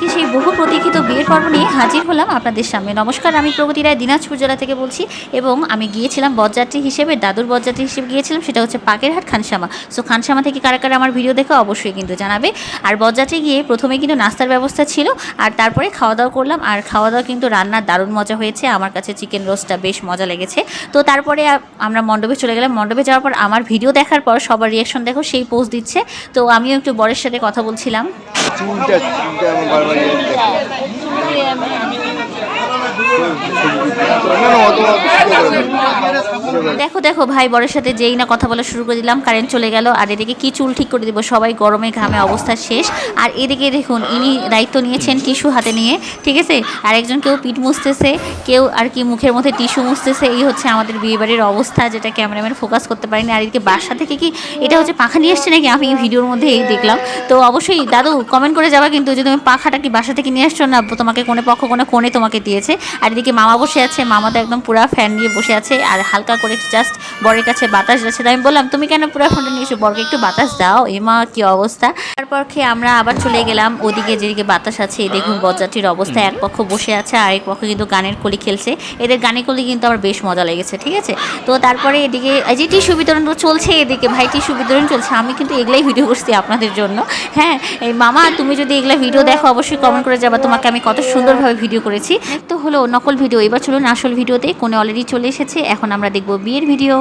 আজকে সেই বহু প্রতীক্ষিত বিয়ের পর্ব নিয়ে হাজির হলাম আপনাদের সামনে। নমস্কার, আমি প্রগতি রায়, দিনাজপুর জেলা থেকে বলছি এবং আমি গিয়েছিলাম বরযাত্রী হিসেবে, দাদুর বরযাত্রী হিসেবে গিয়েছিলাম, সেটা হচ্ছে পাকেরহাট খানসামা। সো খানসামা থেকে কারা কারা আমার ভিডিও দেখে অবশ্যই কিন্তু জানাবে। আর বরযাত্রী গিয়ে প্রথমে কিন্তু নাস্তার ব্যবস্থা ছিল, আর তারপরে খাওয়া দাওয়া করলাম, আর খাওয়া দাওয়া কিন্তু রান্নার দারুণ মজা হয়েছে, আমার কাছে চিকেন রোস্টটা বেশ মজা লেগেছে। তো তারপরে আমরা মণ্ডপে চলে গেলাম, মণ্ডপে যাওয়ার পর আমার ভিডিও দেখার পর সবার রিয়াকশন দেখো, সেই পোস্ট দিচ্ছে। তো আমিও একটু বরের সাথে কথা বলছিলাম। চুলটা চুলটা আমার বারবার ইয়ে দেখলাম। না না অত। দেখো দেখো ভাই, বরের সাথে যেই না কথা বলা শুরু করে দিলাম কারেন্ট চলে গেল, আর এদিকে কি চুল ঠিক করে দিব, সবাই গরমে ঘামে অবস্থা শেষ। আর এদিকে দেখুন, ইনি দায়িত্ব নিয়েছেন টিস্যু হাতে নিয়ে, ঠিক আছে? আর একজন কেউ পিঠ মুছতেছে, কেউ আর কি মুখের মধ্যে টিস্যু মুছতেছে, এই হচ্ছে আমাদের বিয়েবাড়ির অবস্থা, যেটা ক্যামেরাম্যান ফোকাস করতে পারিনি। আর এদিকে বাসা থেকে কি, এটা হচ্ছে পাখা নিয়ে এসছে নাকি? আমি এই ভিডিওর মধ্যে এই দেখলাম। তো অবশ্যই, দাদু কমেন্ট করে যাবা কিন্তু যে তুমি পাখাটা কি বাসা থেকে নিয়ে আসছো না, তোমাকে কোনে পক্ষ কোনে কোণে তোমাকে দিয়েছে। আর এদিকে মামা বসে আছে, মামা তো একদম পুরা ফ্যান নিয়ে বসে আছে, আর হালকা করে জাস্ট বরের কাছে বাতাস যাচ্ছে। আমি বললাম তুমি কেন পুরো ফোনটা নিয়ে এসো বরকে একটু বাতাস দাও। এমা কি অবস্থা? তারপর খেয়ে আমরা আবার চলে গেলাম। ওদিকে যেদিকে বাতাস আছে এই দেখুন বরযাত্রীর অবস্থা। এক পক্ষ বসে আছে আর এক পক্ষ কিন্তু গানের কলি খেলছে। এদের গানের কলি কিন্তু আমার বেশ মজা লেগেছে ঠিক আছে? তো তারপরে এদিকে যে টিস্যু বিতরণ তো চলছে এদিকে। ভাই টিস্যু বিতরণ চলছে। আমি কিন্তু এগুলাই ভিডিও করছি আপনাদের জন্য। হ্যাঁ এই মামা তুমি যদি এগুলা ভিডিও দেখো অবশ্যই কমেন্ট করে যাবা। তোমাকে আমি কত সুন্দরভাবে ভিডিও করেছি। তো হলো নকল ভিডিও। এবার চলুন আসল ভিডিওতে। কোনে অলরেডি চলে এসেছে। এখন আমরা দেখব বিয়ের ভিডিও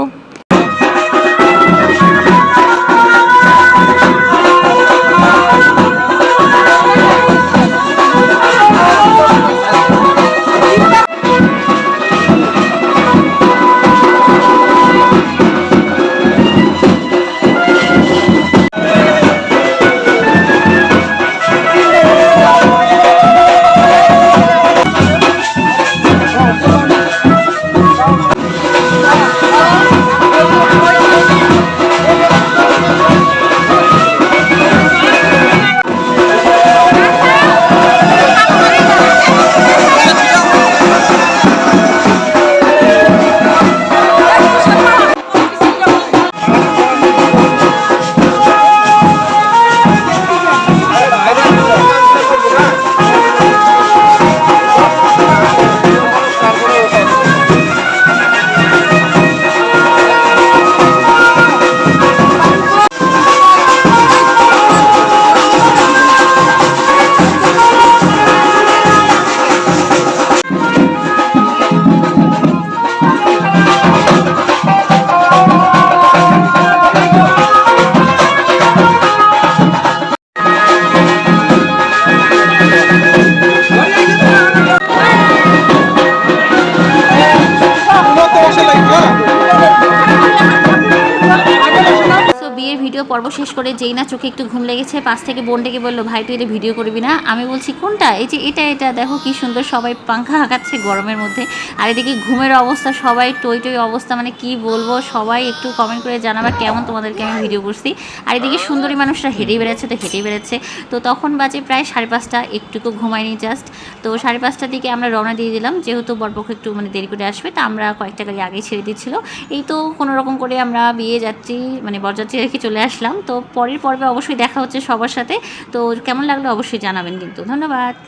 পর্ব শেষ করে যেই না চোখে একটু ঘুম লেগেছে, পাশ থেকে বোন ডেকে বলল, ভাই, তুই এটা ভিডিও করবি না? আমি বলছি, কোনটা? এই যে এটা এটা, দেখো কি সুন্দর সবাই পাংখা হাঁকাচ্ছে গরমের মধ্যে। আর এদিকে ঘুমের অবস্থা, সবাই টই টই অবস্থা মানে কি বলব? সবাই একটু কমেন্ট করে জানাবা কেমন তোমাদেরকে আমি ভিডিও করছি। আর এদিকে সুন্দরী মানুষরা হেঁটেই বেড়াচ্ছে, তো হেঁটেই বেড়াচ্ছে। তো তখন বাজে প্রায় সাড়ে পাঁচটা একটুকু ঘুমাইনি জাস্ট তো সাড়ে পাঁচটার দিকে আমরা রওনা দিয়ে দিলাম, যেহেতু বরপক্ষ একটু মানে দেরি করে আসবে, তা আমরা কয়েকটা গাড়ি আগেই ছেড়ে দিচ্ছিল। এই তো কোনো রকম করে আমরা বিয়ে যাচ্ছি মানে বরযাত্রী রেখে চলে আসলাম। তো পরের পর্বে অবশ্যই দেখা হচ্ছে সবার সাথে। তো কেমন লাগল অবশ্যই জানাবেন কিন্তু। ধন্যবাদ।